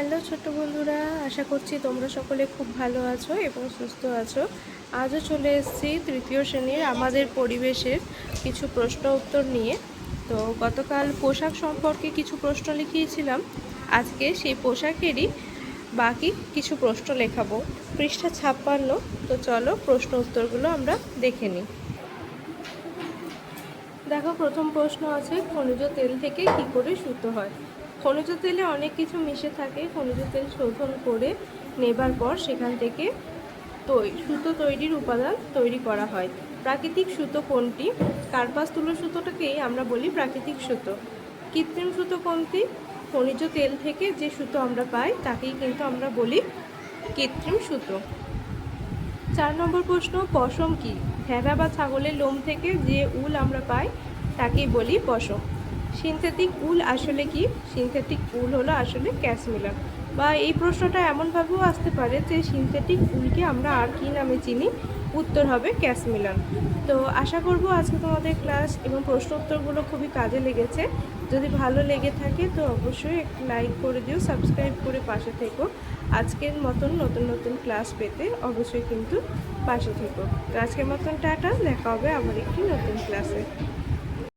Hello ছোট্ট বন্ধুরা, আশা করছি তোমরা সকলে খুব ভালো আছো এবং সুস্থ আছো। আজও চলে এসেছি তৃতীয় শ্রেণির আমাদের পরিবেশের কিছু প্রশ্ন উত্তর নিয়ে। তো গতকাল পোশাক সম্পর্কে কিছু প্রশ্ন লিখিয়েছিলাম। আজকে সেই পোশাকেরই বাকি কিছু প্রশ্ন লেখাবো। পৃষ্ঠা ছাপ্পান্ন। তো চলো প্রশ্ন উত্তরগুলো আমরা দেখে নিই। দেখো, প্রথম প্রশ্ন আছে, খনিজ তেল থেকে কি করে সুতো হয়? খনিজ তেলে অনেক কিছু মিশে থাকে। খনিজ তেল শোধন করে নেবার পর সেখান থেকে তৈ, সুতো তৈরির উপাদান তৈরি করা হয়। প্রাকৃতিক সুতো কোনটি? কার্পাস তুলো সুতোটাকেই আমরা বলি প্রাকৃতিক সুতো। কৃত্রিম সুতো কোনটি? খনিজ তেল থেকে যে সুতো আমরা পাই, তাকেই কিন্তু আমরা বলি কৃত্রিম সুতো। চার নম্বর প্রশ্ন, পশম কি? ভেড়া বা ছাগলের লোম থেকে যে উল আমরা পাই, তাকেই বলি পশম। সিনথেটিক উল আসলে কি? সিনথেটিক উল হলো আসলে ক্যাশমিলার বা এই প্রশ্নটা এমনভাবেও আসতে পারে যে সিনথেটিক উলকে আমরা আর কি নামে চিনি? উত্তর হবে ক্যাশমিলান তো আশা করব আজকে তোমাদের ক্লাস এবং প্রশ্ন উত্তরগুলো খুবই কাজে লেগেছে। যদি ভালো লেগে থাকে তো অবশ্যই একটু লাইক করে দিও সাবস্ক্রাইব করে পাশে থেকো। আজকের মতন নতুন নতুন ক্লাস পেতে অবশ্যই কিন্তু পাশে থেকো। তো আজকের মতন টাটা, দেখা হবে আবার একটি নতুন ক্লাসে